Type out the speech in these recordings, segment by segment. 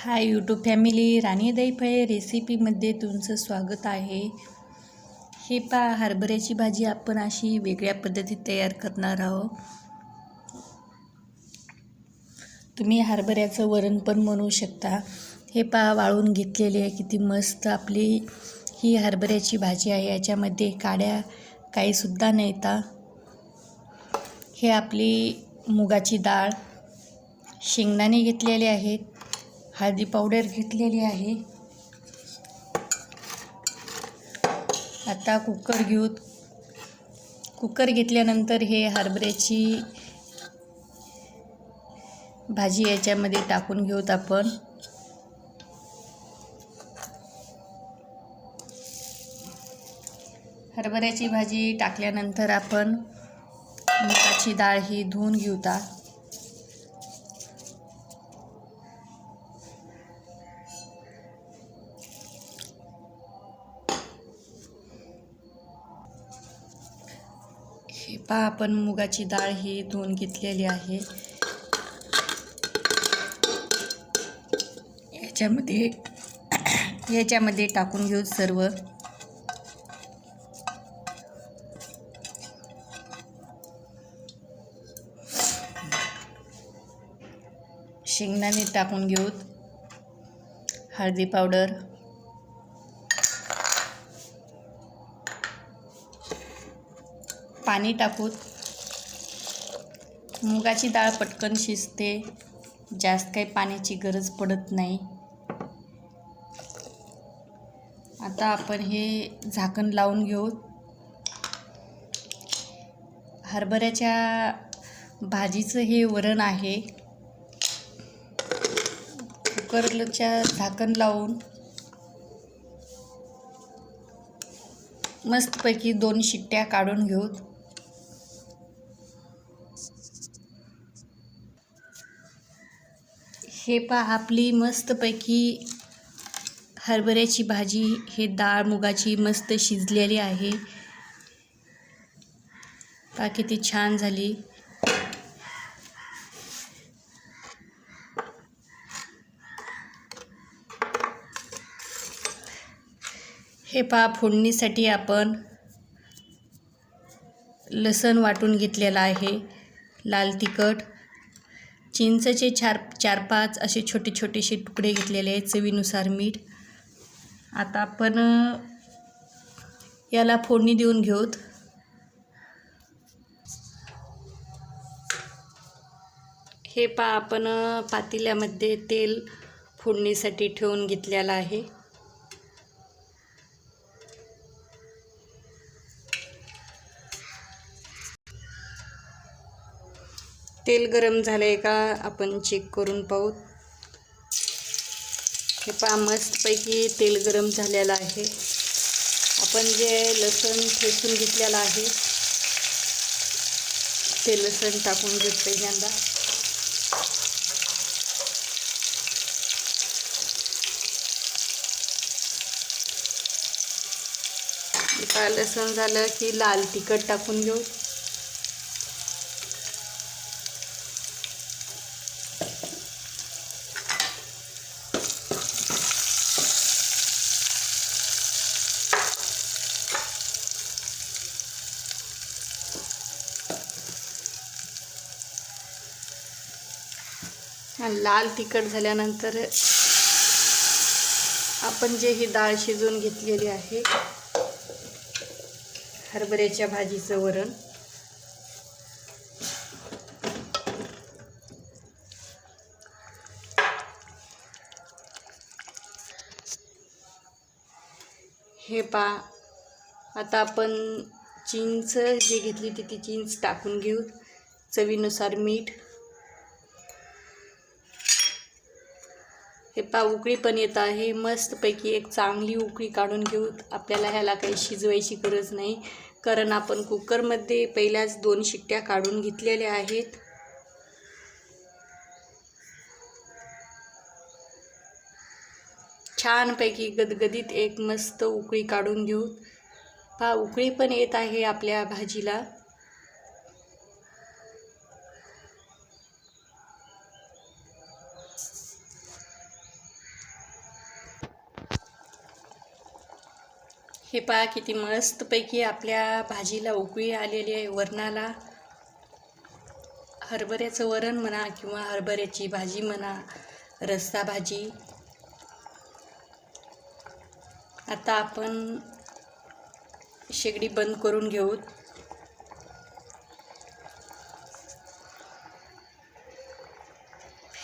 Hi YouTube family राणी दैफळे रेसिपीमध्ये तुमचं स्वागत आहे. हे पा हरभऱ्याची भाजी आपण अशी वेगळ्या पद्धतीत तयार करणार आहोत. तुम्ही हरभऱ्याचं वरण पण बनवू शकता. हे पा वाळून घेतलेले आहे किती मस्त आपली ही हरभऱ्याची भाजी आहे. याच्यामध्ये काड्या काहीसुद्धा नाहीता. हे आपली मुगाची डाळ शेंगदाणे घेतलेले आहेत. हळदी पावडर घेतलेली आहे. आता कुकर घेऊ. कुकर घेतल्यानंतर हे हरभऱ्याची भाजी याच्यामध्ये टाकून घेऊत आपण. हरभऱ्याची भाजी टाकल्यानंतर आपण मुगाची डाळ ही धुवून घेऊता. हे पहा आपण मुगाची डाळ ही धुवून घेतलेली आहे. याच्यामध्ये याच्यामध्ये टाकून घेऊ सर्व. शेंगदाणे टाकून घेऊत हळदी पावडर. पाणी टाकूत मुगाची डाळ पटकन शिजते. जास्त काही पाण्याची गरज पडत नाही. आता आपण हे झाकण लावून घेऊ. हरभऱ्याच्या भाजीचं हे वरण आहे. कुकरच्या झाकण लावून मस्तपैकी दोन शिट्ट्या काढून घेऊत हे पहा आपली मस्तपैकी हरभऱ्याची भाजी हे डाळ मुगाची मस्त शिजलेली आहे. पहा किती छान झाली. हे पहा फोडणीसाठी आपण लसण वाटून घेतलेला आहे. लाल तिखट. चिंचचे चार चार पाच असे छोटे छोटेसे तुकडे घेतलेले आहेत चवीनुसार मीठ. आता आपण याला फोडणी देऊन घेऊत. हे पा आपण पातेल्यामध्ये तेल फोडणीसाठी ठेवून घेतलेलं आहे. तेल गरम झालं आहे का आपण चेक करून पाहू. हे पहा मस्तपैकी तेल गरम झालेलं आहे. आपण जे लसण ठेचून घेतलेलं आहे ते लसण टाकून घेत पहिल्यांदा लसण झालं की लाल तिखट टाकून घेऊ. लाल तिखट झाल्यानंतर आपण जे ही डाळ शिजवून घेतलेली आहे हरभऱ्याच्या भाजीचं वरण. हे पा आता आपण चिंच जे घेतली ती ती चिंच टाकून घेऊ. चवीनुसार मीठ. ते पा उकळी पण येत आहे. मस्तपैकी एक चांगली उकळी काढून घेऊ. आपल्याला ह्याला काही शिजवायची गरज नाही. कारण आपण कुकरमध्ये पहिल्याच दोन शिट्ट्या काढून घेतलेल्या आहेत. छानपैकी गदगदीत एक मस्त उकळी काढून घेऊ. पा उकळी पण येत आहे आपल्या भाजीला. हे पहा किती मस्तपैकी आपल्या भाजीला उकळी आलेली आहे वरणाला. हरभऱ्याचं वरण म्हणा किंवा हरभऱ्याची भाजी म्हणा रस्सा भाजी. आता आपण शेगडी बंद करून घेऊ.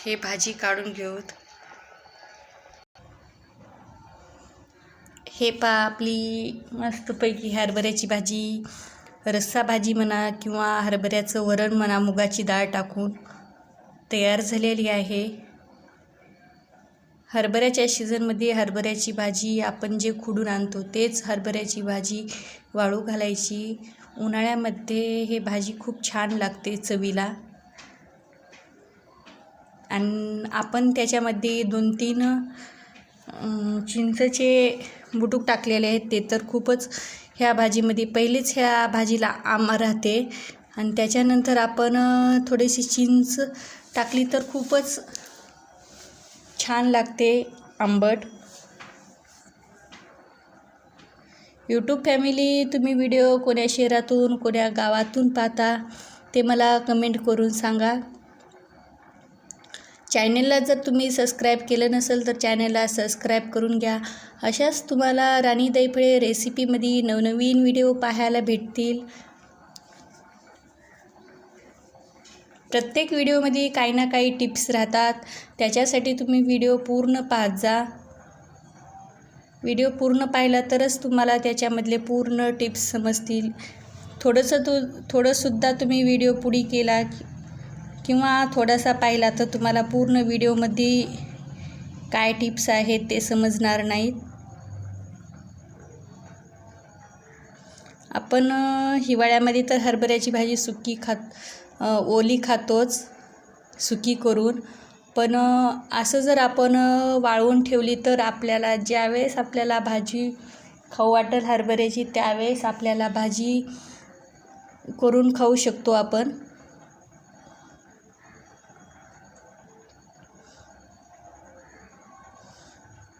हे भाजी काढून घेऊत हे पा आपली मस्तपैकी हरभऱ्याची भाजी रस्सा भाजी म्हणा किंवा हरभऱ्याचं वरण म्हणा मुगाची डाळ टाकून तयार झालेली आहे. हरभऱ्याच्या सीझनमध्ये हरभऱ्याची भाजी आपण जे खुडून आणतो तेच हरभऱ्याची भाजी वाळू घालायची. उन्हाळ्यामध्ये हे भाजी खूप छान लागते चवीला. आणि आपण त्याच्यामध्ये दोन तीन चिंचचे बुटूक टाकलेले आहेत. ते तर खूपच ह्या भाजीमध्ये पहिलेच ह्या भाजीला आम राहते. आणि त्याच्यानंतर आपण थोडीशी चिंच टाकली तर खूपच छान लागते आंबट. यूट्यूब फॅमिली तुम्ही व्हिडिओ कोण्या शहरातून कोण्या गावातून पाहता ते मला कमेंट करून सांगा. चॅनेलला जर तुम्ही सबस्क्राईब केलं नसेल तर चॅनेलला सबस्क्राईब करून घ्या. अशाच तुम्हाला राणी दैफळे रेसिपीमध्ये नवनवीन व्हिडिओ पाहायला भेटतील. प्रत्येक व्हिडिओमध्ये काही ना काही टिप्स राहतात. त्याच्यासाठी तुम्ही व्हिडिओ पूर्ण पाहत जा. व्हिडिओ पूर्ण पाहिला तरच तुम्हाला त्याच्यामधले पूर्ण टिप्स समजतील. थोडंसं तू थोडंसुद्धा तुम्ही व्हिडिओ पुढे केला किंवा थोडासा पाहिला तर तुम्हाला पूर्ण व्हिडिओमध्ये काय टिप्स आहेत ते समजणार नाहीत. आपण हिवाळ्यामध्ये तर हरभऱ्याची भाजी सुकी खात ओली खातोच सुकी करून. पण असं जर आपण वाळवून ठेवली तर आपल्याला ज्यावेळेस आपल्याला भाजी खाऊ वाटेल हरभऱ्याची त्यावेळेस आपल्याला भाजी करून खाऊ शकतो आपण.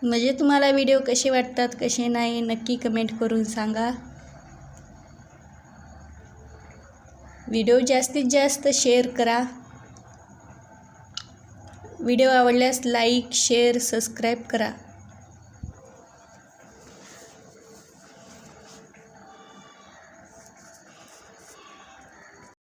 म्हणजे तुम्हाला व्हिडिओ कसे वाटतात कसे नाही नक्की कमेंट करून सांगा. व्हिडिओ जास्तीत जास्त शेअर करा. व्हिडिओ आवडल्यास लाईक शेअर सबस्क्राईब करा.